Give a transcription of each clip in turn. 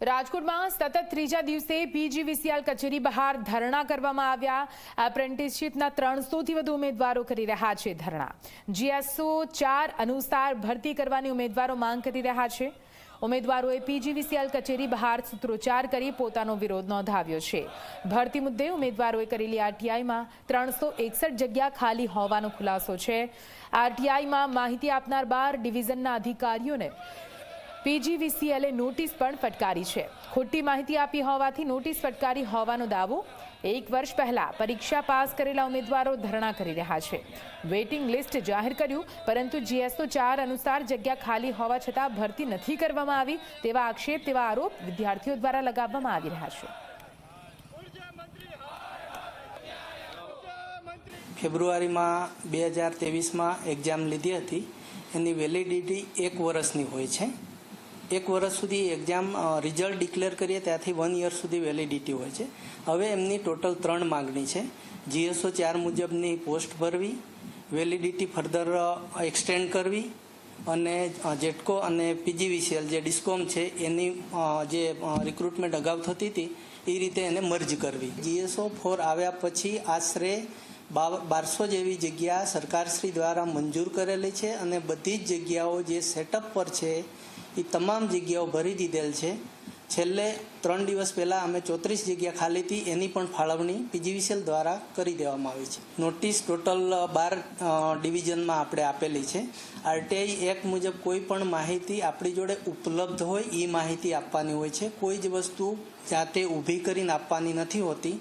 રાજકોટમાં સતત ત્રીજા દિવસે પીજીવીસીએલ કચેરી બહાર ધરણા કરવામાં આવ્યા. એપ્રેન્ટિસશીપના ત્રણસોથી વધુ ઉમેદવારો કરી રહ્યા છે ધરણા. જીએસઓ ચાર અનુસાર ભરતી કરવાની ઉમેદવારો માંગ કરી રહ્યા છે. ઉમેદવારોએ પીજીવીસીએલ કચેરી બહાર સૂત્રોચ્ચાર કરી પોતાનો વિરોધ નોંધાવ્યો છે. ભરતી મુદ્દે ઉમેદવારોએ કરેલી આરટીઆઈમાં ત્રણસો એકસઠ જગ્યા ખાલી હોવાનો ખુલાસો છે. આરટીઆઈમાં માહિતી આપનાર બાર ડિવિઝનના અધિકારીઓને પીજીવીસીએલે નોટિસ પણ ફટકારી છે. ખોટી માહિતી આપી હોવાથી નોટિસ ફટકારી હોવાનો દાવો એક વર્ષ પહેલા પરીક્ષા પાસ કરેલા ઉમેદવારો ધરણા કરી રહ્યા છે. વેઇટિંગ લિસ્ટ જાહેર કર્યું, પરંતુ જીએસઓ ચાર અનુસાર જગ્યા ખાલી હોવા છતાં ભરતી નથી કરવામાં આવી તેવા આક્ષેપ, તેવા આરોપ વિદ્યાર્થીઓ દ્વારા લગાવવામાં આવી રહ્યા છે. ફેબ્રુઆરીમાં બે હજાર ત્રેવીસમાં એક્ઝામ લીધી હતી. એની વેલિડિટી એક વર્ષની હોય છે. એક વર્ષ સુધી એક્ઝામ રિઝલ્ટ ડિક્લેર કરીએ ત્યાંથી વન યર સુધી વેલિડિટી હોય છે. હવે એમની ટોટલ ત્રણ માગણી છે. જીએસઓ ચાર મુજબની પોસ્ટ ભરવી વેલિડિટી ફર્ધર એક્સટેન્ડ કરવી અને જેટકો અને પીજીવીસીએલ જે ડિસ્કોમ છે, એની જે રિક્રુટમેન્ટ અગાઉ થતી હતી, એ રીતે એને મર્જ કરવી. જીએસઓ ફોર આવ્યા પછી આશરે બારસો જેવી જગ્યા સરકારશ્રી દ્વારા મંજૂર કરેલી છે અને બધી જ જગ્યાઓ જે સેટઅપ પર છે એ તમામ જગ્યાઓ ભરી દીધેલ છે. છેલ્લે ત્રણ દિવસ પહેલાં અમે ચોત્રીસ જગ્યા ખાલી હતી, એની પણ ફાળવણી પીજીવીસીએલ દ્વારા કરી દેવામાં આવી છે. નોટિસ ટોટલ બાર ડિવિઝનમાં આપણે આપેલી છે. આરટીઆઈ એક્ટ મુજબ કોઈ પણ માહિતી આપણી જોડે ઉપલબ્ધ હોય એ માહિતી આપવાની હોય છે. કોઈ જ વસ્તુ જાતે ઊભી કરીને આપવાની નથી હોતી.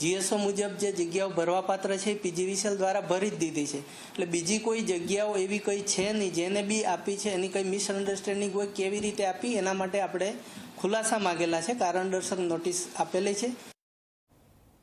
જીએસઓ મુજબ જે જગ્યાઓ ભરવાપાત્ર છે એ પીજીવીસીએલ દ્વારા ભરી જ દીધી છે. એટલે બીજી કોઈ જગ્યાઓ એવી કંઈ છે નહીં, જેને બી આપી છે, એની કંઈ મિસઅન્ડરસ્ટેન્ડિંગ હોય, કેવી રીતે આપી, એના માટે આપણે ખુલાસા માગેલા છે. કારણદર્શક નોટિસ આપેલી છે.